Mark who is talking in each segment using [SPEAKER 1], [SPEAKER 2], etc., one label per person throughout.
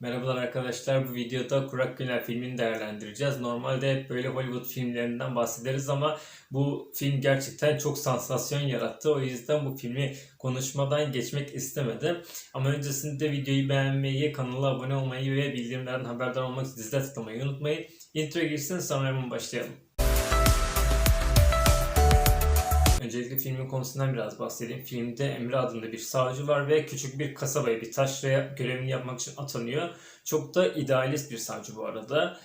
[SPEAKER 1] Merhabalar arkadaşlar. Bu videoda Kurak Günler filmini değerlendireceğiz. Normalde hep böyle Hollywood filmlerinden bahsederiz ama bu film gerçekten çok sansasyon yarattı. O yüzden bu filmi konuşmadan geçmek istemedim. Ama öncesinde videoyu beğenmeyi, kanala abone olmayı ve bildirimlerden haberdar olmak için zile tıklamayı unutmayın. Intro girsin sonra hemen başlayalım. Öncelikle filmin konusundan biraz bahsedeyim. Filmde Emre adında bir savcı var ve küçük bir kasabaya bir taşraya görevini yapmak için atanıyor. Çok da idealist bir savcı bu arada.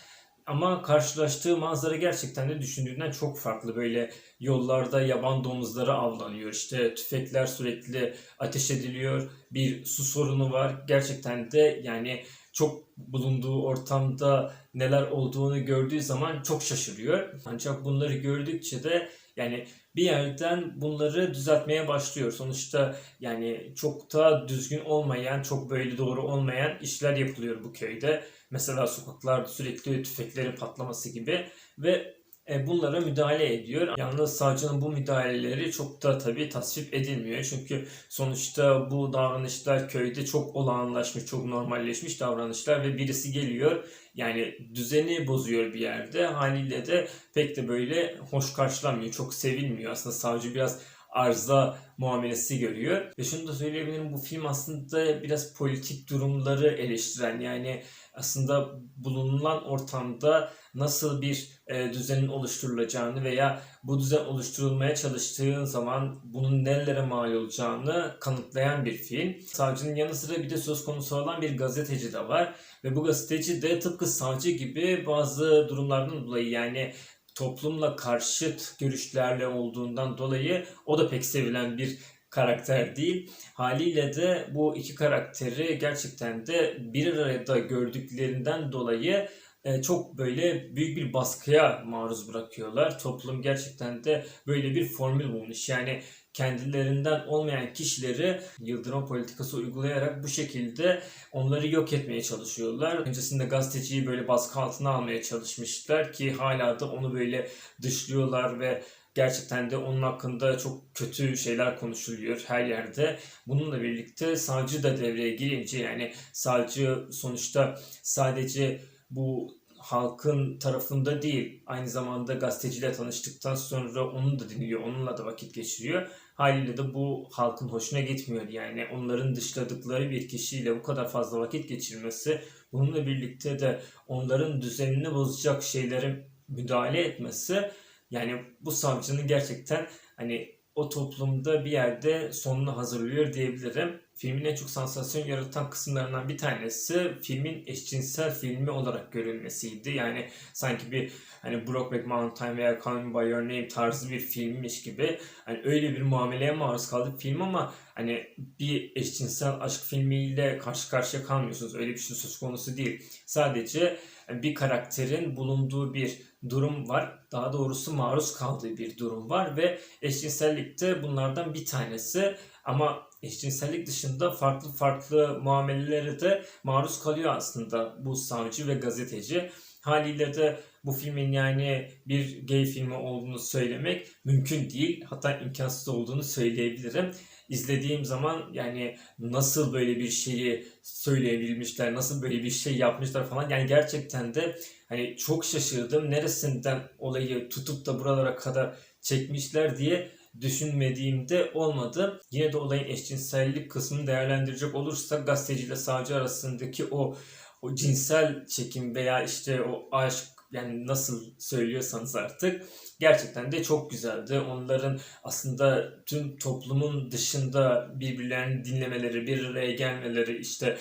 [SPEAKER 1] Ama karşılaştığı manzara gerçekten de düşündüğünden çok farklı. Böyle yollarda yaban domuzları avlanıyor. İşte tüfekler sürekli ateş ediliyor. Bir su sorunu var. Gerçekten de yani çok bulunduğu ortamda neler olduğunu gördüğü zaman çok şaşırıyor. Ancak bunları gördükçe de yani bir yerden bunları düzeltmeye başlıyor. Sonuçta yani çok da düzgün olmayan, çok böyle doğru olmayan işler yapılıyor bu köyde. Mesela sokaklarda sürekli tüfeklerin patlaması gibi ve bunlara müdahale ediyor. Yalnız savcının bu müdahaleleri çok da tabii tasvip edilmiyor. Çünkü sonuçta bu davranışlar köyde çok olağanlaşmış, çok normalleşmiş davranışlar ve birisi geliyor yani düzeni bozuyor bir yerde. Haliyle de pek de böyle hoş karşılanmıyor, çok sevilmiyor. Aslında savcı biraz arıza muamelesi görüyor. Ve şunu da söyleyebilirim bu film aslında biraz politik durumları eleştiren yani aslında bulunan ortamda nasıl bir e, düzenin oluşturulacağını veya bu düzen oluşturulmaya çalıştığın zaman bunun nelere mal olacağını kanıtlayan bir film. Savcının yanı sıra bir de söz konusu olan bir gazeteci de var. Ve bu gazeteci de tıpkı savcı gibi bazı durumlardan dolayı yani toplumla karşıt görüşlerle olduğundan dolayı o da pek sevilen bir karakter değil. Haliyle de bu iki karakteri gerçekten de bir arada gördüklerinden dolayı e, çok böyle büyük bir baskıya maruz bırakıyorlar. Toplum gerçekten de böyle bir formül bulmuş. Yani kendilerinden olmayan kişileri yıldırma politikası uygulayarak bu şekilde onları yok etmeye çalışıyorlar. Öncesinde gazeteciyi böyle baskı altına almaya çalışmışlar ki hala da onu böyle dışlıyorlar ve gerçekten de onun hakkında çok kötü şeyler konuşuluyor her yerde. Bununla birlikte savcı da devreye girince yani savcı sonuçta sadece bu halkın tarafında değil aynı zamanda gazeteciyle tanıştıktan sonra onu da dinliyor, onunla da vakit geçiriyor. Haliyle de bu halkın hoşuna gitmiyor. Yani onların dışladıkları bir kişiyle bu kadar fazla vakit geçirmesi, bununla birlikte de onların düzenini bozacak şeylere müdahale etmesi yani bu savcının gerçekten hani o toplumda bir yerde sonunu hazırlıyor diyebilirim. Filmin en çok sansasyon yaratan kısımlarından bir tanesi filmin eşcinsel filmi olarak görülmesiydi. Yani sanki bir hani Brokeback Mountain veya Call Me By Your Name tarzı bir filmmiş gibi hani öyle bir muameleye maruz kaldık film ama hani bir eşcinsel aşk filmiyle karşı karşıya kalmıyorsunuz. Öyle bir şey söz konusu değil. Sadece bir karakterin bulunduğu bir durum var. Daha doğrusu maruz kaldığı bir durum var ve eşcinsellik de bunlardan bir tanesi. Ama eşcinsellik dışında farklı farklı muamelelere de maruz kalıyor aslında bu savcı ve gazeteci. Haliyle de bu filmin yani bir gay filmi olduğunu söylemek mümkün değil. Hatta imkansız olduğunu söyleyebilirim. İzlediğim zaman yani nasıl böyle bir şeyi söyleyebilmişler, nasıl böyle bir şey yapmışlar falan. Yani gerçekten de hani çok şaşırdım. Neresinden olayı tutup da buralara kadar çekmişler diye düşünmediğimde olmadı. Yine de olayın eşcinsellik kısmını değerlendirecek olursak gazeteciyle savcı arasındaki o o cinsel çekim veya işte o aşk yani nasıl söylüyorsanız artık gerçekten de çok güzeldi. Onların aslında tüm toplumun dışında birbirlerini dinlemeleri, bir araya gelmeleri, işte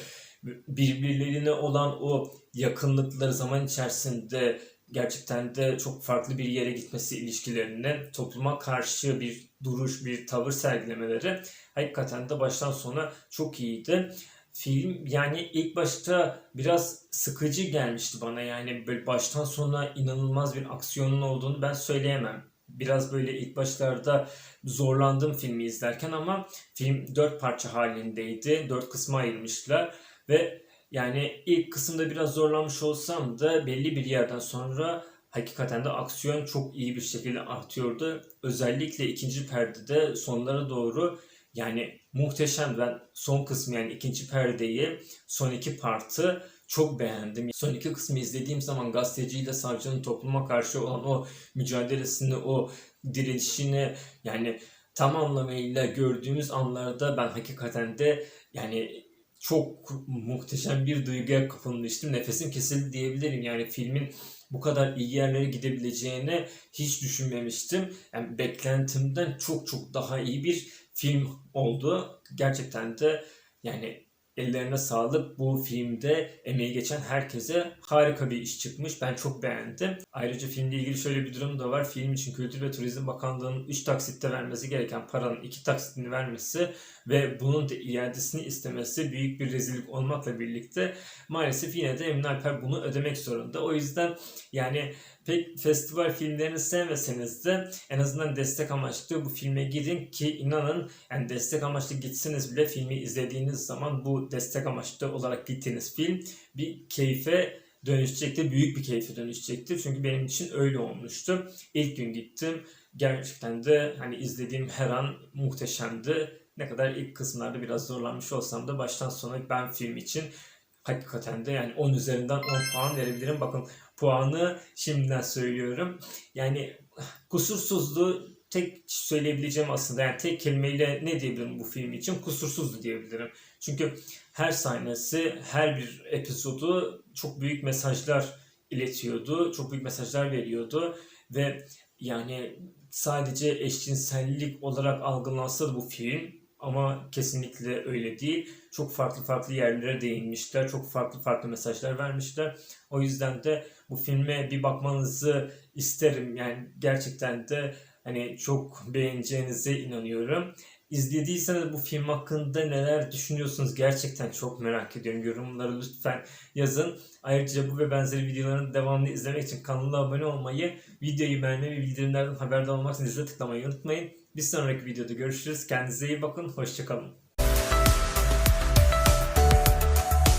[SPEAKER 1] birbirlerine olan o yakınlıkları zaman içerisinde gerçekten de çok farklı bir yere gitmesi ilişkilerinin topluma karşı bir duruş, bir tavır sergilemeleri hakikaten de baştan sona çok iyiydi. Film yani ilk başta biraz sıkıcı gelmişti bana yani böyle baştan sona inanılmaz bir aksiyonun olduğunu ben söyleyemem. Biraz böyle ilk başlarda zorlandım filmi izlerken ama film dört parça halindeydi. Dört kısma ayırmışlar ve yani ilk kısımda biraz zorlanmış olsam da belli bir yerden sonra hakikaten de aksiyon çok iyi bir şekilde artıyordu. Özellikle ikinci perdede sonlara doğru yani muhteşem ben son kısmı yani ikinci perdeyi son iki partı çok beğendim. Son iki kısmı izlediğim zaman gazeteciyle savcının topluma karşı olan o mücadelesini, o direnişini yani tam anlamıyla gördüğümüz anlarda ben hakikaten de yani çok muhteşem bir duyguya kapılmıştım. Nefesim kesildi diyebilirim. Yani filmin bu kadar iyi yerlere gidebileceğini hiç düşünmemiştim. Yani beklentimden çok çok daha iyi bir film oldu. Gerçekten de yani ellerine sağlık. Bu filmde emeği geçen herkese harika bir iş çıkmış. Ben çok beğendim. Ayrıca filmle ilgili şöyle bir durum da var. Film için Kültür ve Turizm Bakanlığı'nın 3 taksitte vermesi gereken paranın 2 taksitini vermesi ve bunun da iadesini istemesi büyük bir rezillik olmakla birlikte maalesef yine de Emin Alper bunu ödemek zorunda. O yüzden yani pek festival filmlerini sevmeseniz de en azından destek amaçlı bu filme gidin ki inanın yani destek amaçlı gitseniz bile filmi izlediğiniz zaman bu destek amaçlı olarak gittiğiniz film bir keyfe dönüşecektir. Büyük bir keyfe dönüşecektir. Çünkü benim için öyle olmuştu. İlk gün gittim. Gerçekten de hani izlediğim her an muhteşemdi. Ne kadar ilk kısımlarda biraz zorlanmış olsam da baştan sona ben film için hakikaten de yani 10 üzerinden 10 puan verebilirim. Bakın puanı şimdiden söylüyorum. Yani kusursuzdu tek söyleyebileceğim aslında yani tek kelimeyle ne diyebilirim bu film için kusursuzdu diyebilirim. Çünkü her sahnesi, her bir epizodu çok büyük mesajlar iletiyordu, çok büyük mesajlar veriyordu ve yani sadece eşcinsellik olarak algılansa da bu film ama kesinlikle öyle değil. Çok farklı farklı yerlere değinmişler. Çok farklı farklı mesajlar vermişler. O yüzden de bu filme bir bakmanızı isterim. Yani gerçekten de hani çok beğeneceğinize inanıyorum. İzlediyseniz bu film hakkında neler düşünüyorsunuz gerçekten çok merak ediyorum. Yorumları lütfen yazın. Ayrıca bu ve benzeri videoların devamını izlemek için kanala abone olmayı, videoyu beğenmeyi ve bildirimlerden haberdar olmak için zile tıklamayı unutmayın. Bir sonraki videoda görüşürüz. Kendinize iyi bakın. Hoşçakalın.